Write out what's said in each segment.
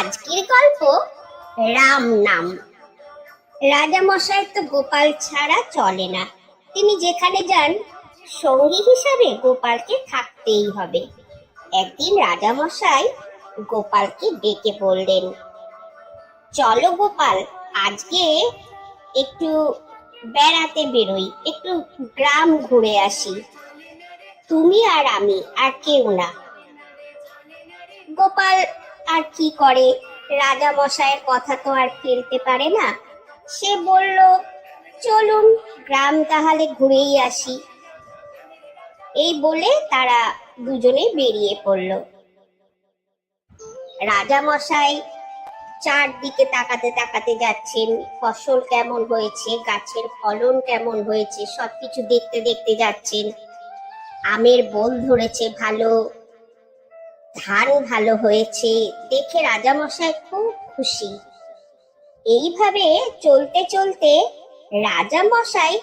আজকের গল্প রাম নাম। রাজামশাই তো গোপাল ছাড়া চলে না। তিনি যেখানে যান, সঙ্গী হিসাবে গোপালকে থাকতেই হবে। একদিন রাজামশাই গোপালকে ডেকে বললেন, চলো গোপাল, আজকে একটু বেড়াতে বেরোই, একটু গ্রাম ঘুরে আসি। তুমি আর আমি, আর কেউ না। গোপাল আর কি করে? রাজা মশাইয়ের কথা তো আর ফেলতে পারে না। সে বলল, চলুন, গ্রাম তাহলে ঘুরেই আসি। এই বলে তারা দুজনে বেরিয়ে পড়ল। রাজা মশাই চারদিকে তাকাতে তাকাতে যাচ্ছেন। ফসল কেমন হয়েছে, গাছের ফলন কেমন হয়েছে, সবকিছু দেখতে দেখতে যাচ্ছেন। আমের বোল ধরেছে ভালো। ধান ভালো হয়েছে, দেখে রাজামশাই খুব খুশি। এইভাবে চলতে চলতে রাজামশাই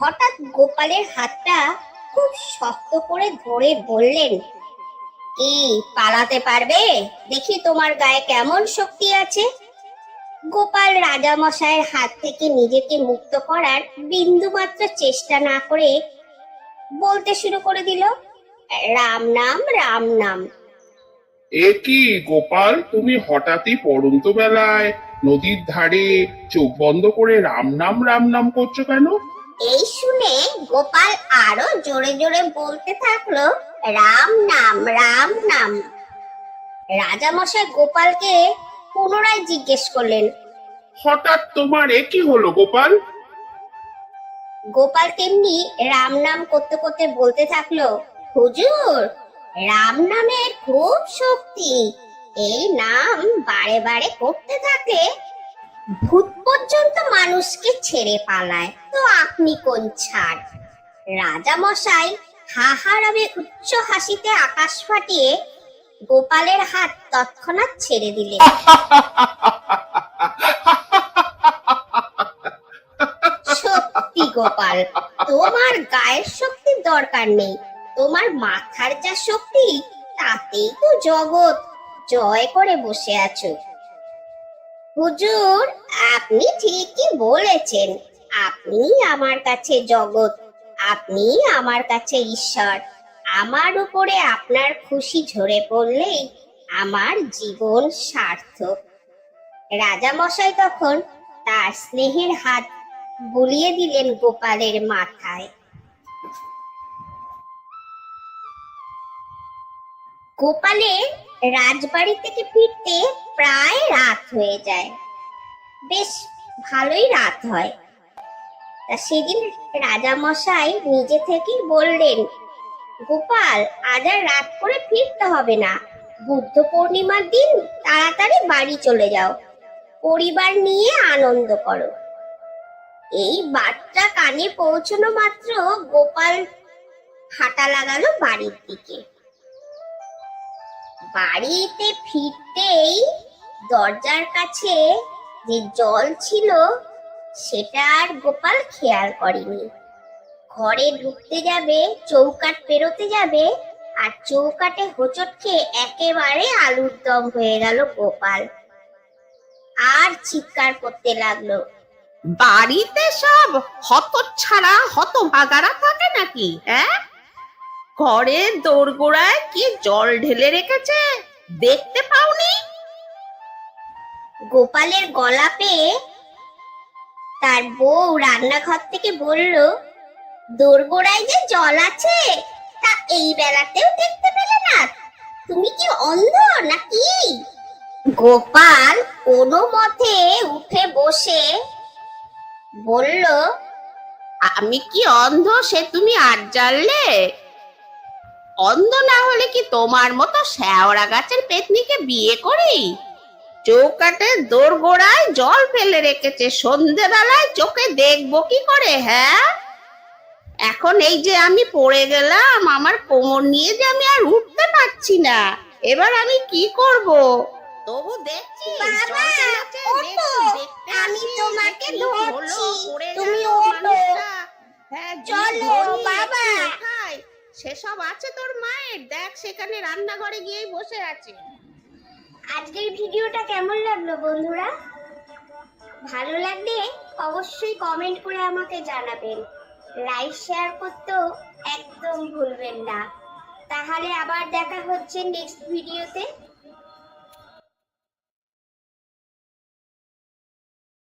হঠাৎ গোপালের হাতটা খুব শক্ত করে ধরে বললেন, কি, পালাতে পারবে? দেখি তোমার গায়ে কেমন শক্তি আছে। গোপাল রাজামশাইয়ের হাত থেকে নিজেকে মুক্ত করার বিন্দুমাত্র চেষ্টা না করে বলতে শুরু করে দিল, রাম নাম রাম নাম। এ কি গোপাল তুমি হঠাৎই পড়ন্ত বেলায় নদীর ধারে চোখ বন্ধ করে রাম নাম রাম নাম করছ কেন? এই শুনে গোপাল আরও জোরে জোরে বলতে থাকল রাম নাম রাম নাম। রাজামশাই গোপালকে পুনরায় জিজ্ঞেস করলেন হঠাৎ তোমার এ কি হলো গোপাল? গোপাল তেমনি রাম নাম করতে করতে বলতে থাকল হুজুর রাম নামের খুব শক্তি। এই নাম বারে বারে করতে থাকে। ভূত পর্যন্ত মানুষকে ছেড়ে পালায়। তো আপনি কোন ছাড়? রাজা মশাই হাহারাবে উচ্চ হাসিতে আকাশ ফাটিয়ে গোপালের হাত তৎক্ষণাৎ ছেড়ে দিলেন। সত্যি গোপাল, তোমার গায়ের শক্তির দরকার নেই। তোমার মাথার যা শক্তি, তাতেই তো জগৎ। জয় করে বসে আছো। হুজুর, আপনি ঠিকই বলেছেন, আপনি আমার কাছে জগৎ, আপনি আমার কাছে ঈশ্বর। আমার উপরে আপনার খুশি ঝরে পড়লেই আমার জীবন সার্থক। রাজা মশাই তখন তার স্নেহের হাত বুলিয়ে দিলেন গোপালের মাথায়। গোপালের রাজবাড়ি থেকে ফিরতে প্রায় রাত হয়ে যায়। বেশ ভালোই রাত হয়। তা সেদিন রাজামশাই নিজে থেকেই বললেন, গোপাল, আজ আর রাত করে ফিরতে হবে না। বুদ্ধ পূর্ণিমার দিন তাড়াতাড়ি বাড়ি চলে যাও। পরিবার নিয়ে আনন্দ করো। এই বার্তা কানে পৌঁছানো মাত্র গোপাল হাঁটা লাগালো বাড়ির দিকে। বাড়িতে ফিরতেই দরজার কাছে যে জল ছিল, সেটা আর গোপাল খেয়াল করেনি। ঘরে ঢুকতে যাবে চৌকাট পেরোতে যাবে, আর চৌকাটে হোঁচট খেয়ে একেবারে আলুর দম হয়ে গেল গোপাল। আর চিৎকার করতে লাগল, বাড়িতে সব হত ছাড়া হত ভাগারা থাকে নাকি হ্যাঁ? ঘরের দোরগোড়ায় কি জল ঢেলে রেখেছে? দেখতে পাওনি? গোপালের গলা পেয়ে তার বউ রান্নাঘর থেকে বলল, দোরগোড়ায় যে জল আছে, তা এই বেলাতেও দেখতে পেলে না। তুমি কি অন্ধ নাকি? গোপাল কোনো মতে উঠে বসে বলল, আমি কি অন্ধ সে তুমি আর জানলে? অন্ধ না হলে কি তোমার মতো শ্যাওড়া গাছের পেতনিকে বিয়ে করি? চৌকাটে দোরগোড়ায় জল ফেলে রেখেছে সন্ধেবেলায় চোখে দেখব কি করে হ্যাঁ? এখন এই যে আমি পড়ে গেলাম আমার কোমর নিয়ে যে আমি আর উঠতে পারছি না এবার আমি কি করব? তবু দেখছি বাবা, ওঠো, আমি তোমাকে ধরছি, তুমি ওঠো। হ্যাঁ, চলো, ধরি, বাবা। একটু ওঠাই। সেসব আছে তোর মায়ের? দেখ, সেখানে রান্নাঘরে গিয়েই বসে আছে। আজকের ভিডিওটা কেমন লাগল বন্ধুরা? ভালো লাগলে অবশ্যই কমেন্ট করে আমাকে জানাবেন। লাইক শেয়ার করতেও একদম ভুলবেন না। তাহলে আবার দেখা হচ্ছে নেক্সট ভিডিওতে